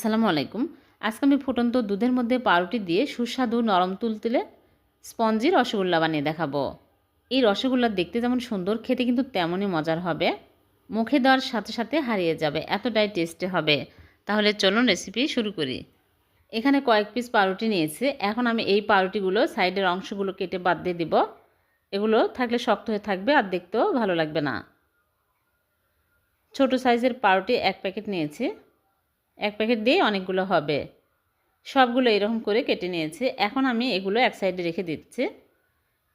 আসসালামু আলাইকুম। আজকে আমি ফুটন্ত দুধের মধ্যে পাউরুটি দিয়ে সুস্বাদু নরম তুলতুলে স্পঞ্জি রসগোল্লা বানিয়ে দেখাবো। এই রসগোল্লা দেখতে যেমন সুন্দর, খেতে কিন্তু তেমনই মজার হবে। মুখে দেওয়ার সাথে সাথে হারিয়ে যাবে, এতটাই টেস্টি হবে। তাহলে চলুন রেসিপি শুরু করি। এখানে কয়েক পিস পাউরুটি নিয়েছি। এখন আমি এই পাউরুটিগুলো সাইডের অংশগুলো কেটে বাদ দিয়ে দিব। এগুলো থাকলে শক্ত হয়ে থাকবে আর দেখতেও ভালো লাগবে না। ছোট সাইজের পাউরুটি এক প্যাকেট নিয়েছি। এক প্যাকেট দিয়ে অনেকগুলো হবে। সবগুলো এরকম করে কেটে নিয়েছি। এখন আমি এগুলো এক সাইডে রেখে দিচ্ছি।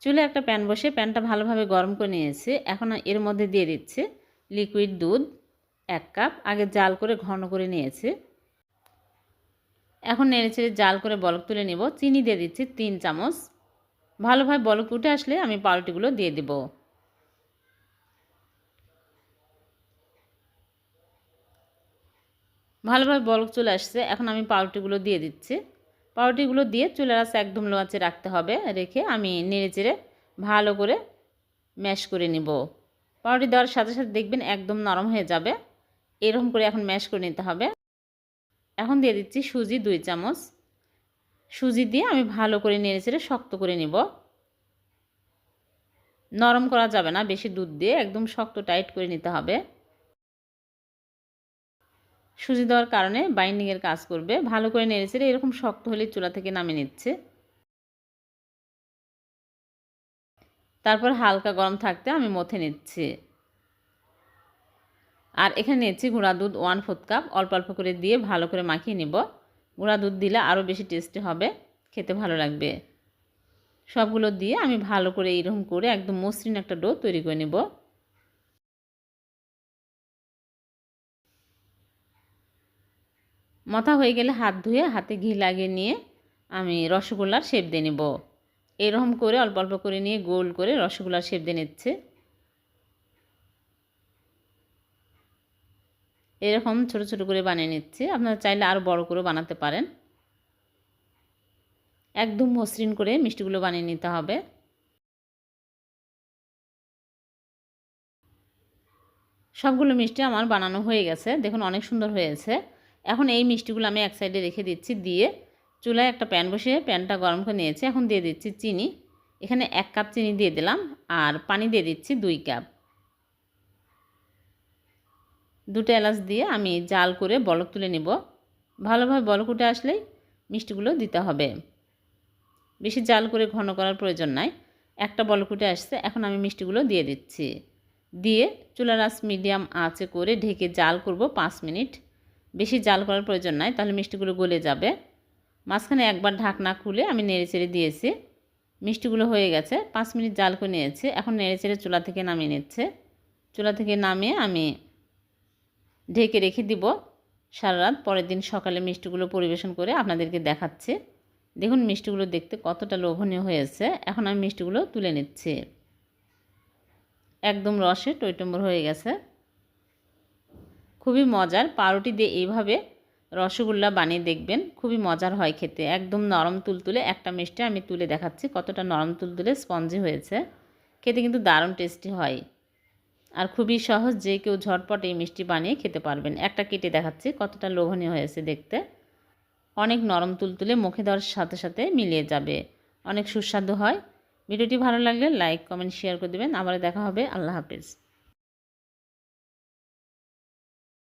চুলে একটা প্যান বসে প্যানটা ভালোভাবে গরম করে নিয়েছি। এখন এর মধ্যে দিয়ে দিচ্ছি লিকুইড দুধ এক কাপ। আগে জাল করে ঘন করে নিয়েছি। এখন নেড়ে চেড়ে জাল করে বলক তুলে নেব। চিনি দিয়ে দিচ্ছি তিন চামচ। ভালোভাবে বলক উঠে আসলে আমি পাউরুটিগুলো দিয়ে দিব। ভালোভাবে বলক চলে আসছে। এখন আমি পাউরুটিগুলো দিয়ে দিচ্ছি। পাউরুটিগুলো দিয়ে চুলের আঁচে একদম লো আঁচে রাখতে হবে। রেখে আমি নেড়ে চেড়ে ভালো করে ম্যাশ করে নিব। পাউরুটি দেওয়ার সাথে সাথে দেখবেন একদম নরম হয়ে যাবে। এরকম করে এখন ম্যাশ করে নিতে হবে। এখন দিয়ে দিচ্ছি সুজি দুই চামচ। সুজি দিয়ে আমি ভালো করে নেড়ে চেড়ে শক্ত করে নিব। নরম করা যাবে না, বেশি দুধ দিয়ে। একদম শক্ত টাইট করে নিতে হবে। সুজি দেওয়ার কারণে বাইন্ডিংয়ের কাজ করবে। ভালো করে নেড়েছে এরকম শক্ত হলে চুলা থেকে নামিয়ে নিচ্ছে। তারপর হালকা গরম থাকতে আমি মথে নিচ্ছি। আর এখানে নিচ্ছি গুঁড়া দুধ ওয়ান ফোর্থ কাপ। অল্প অল্প করে দিয়ে ভালো করে মাখিয়ে নিব। গুঁড়া দুধ দিলে আরও বেশি টেস্টি হবে, খেতে ভালো লাগবে। সবগুলো দিয়ে আমি ভালো করে এইরকম করে একদম মসৃণ একটা ডো তৈরি করে নেব। মথা হয়ে গেলে হাত ধুয়ে হাতে ঘি লাগিয়ে নিয়ে আমি রসগোল্লার শেপ দিয়ে নেব। এরকম করে অল্প অল্প করে নিয়ে গোল করে রসগোল্লার শেপ দিয়ে নিচ্ছে। এরকম ছোট ছোট করে বানিয়ে নিচ্ছে। আপনারা চাইলে আরও বড় করে বানাতে পারেন। একদম মসৃণ করে মিষ্টিগুলো বানিয়ে নিতে হবে। সবগুলো মিষ্টি আমার বানানো হয়ে গেছে। দেখুন অনেক সুন্দর হয়েছে। এখন এই মিষ্টিগুলো আমি এক সাইডে রেখে দিচ্ছি, দিয়ে চুলায় একটা প্যান বসিয়ে প্যানটা গরম করে নিয়েছি। এখন দিয়ে দিচ্ছি চিনি। এখানে এক কাপ চিনি দিয়ে দিলাম আর পানি দিয়ে দিচ্ছি দুই কাপ। দুটো এলাচ দিয়ে আমি জাল করে বলক তুলে নিব। ভালোভাবে বলক উঠে আসলেই মিষ্টিগুলো দিতে হবে। বেশি জাল করে ঘন করার প্রয়োজন নাই। একটা বলক উঠে আসছে, এখন আমি মিষ্টিগুলো দিয়ে দিচ্ছি। দিয়ে চুলার আঁচ মিডিয়াম আঁচে করে ঢেকে জাল করব পাঁচ মিনিট। বেশি জাল করার প্রয়োজন নাই, তাহলে মিষ্টিগুলো গলে যাবে। মাঝখানে একবার ঢাকনা খুলে আমি নেড়ে চেড়ে দিয়েছি। মিষ্টিগুলো হয়ে গেছে, পাঁচ মিনিট জাল করে নিয়েছি। এখন নেড়ে চেড়ে চুলা থেকে নামিয়ে নিচ্ছে। চুলা থেকে নামিয়ে আমি ঢেকে রেখে দিব সারা রাত। পরের দিন সকালে মিষ্টিগুলো পরিবেশন করে আপনাদেরকে দেখাচ্ছি। দেখুন মিষ্টিগুলো দেখতে কতটা লোভনীয় হয়েছে। এখন আমি মিষ্টিগুলো তুলে নিচ্ছি। একদম রসে টইটম্বর হয়ে গেছে। খুবই মজার। পাউরুটি দিয়ে এইভাবে রসগোল্লা বানিয়ে দেখবেন, খুবই মজার হয় খেতে। একদম নরম তুলতুলে একটা মিষ্টি আমি তুলে দেখাচ্ছি, কতটা নরম তুলতুলে স্পঞ্জি হয়েছে। খেতে কিন্তু দারুণ টেস্টি হয়। আর খুবই সহজ যে কেউ ঝটপট এই মিষ্টি বানিয়ে খেতে পারবেন। একটা কেটে দেখাচ্ছি, কতটা লোভনীয় হয়েছে দেখতে। অনেক নরম তুলতুলে মুখে দেওয়ার সাথে সাথে মিলিয়ে যাবে। অনেক সুস্বাদু হয়। ভিডিওটি ভালো লাগলে লাইক, কমেন্ট শেয়ার করে দেবেন। আবার দেখা হবে। আল্লাহ হাফিজ।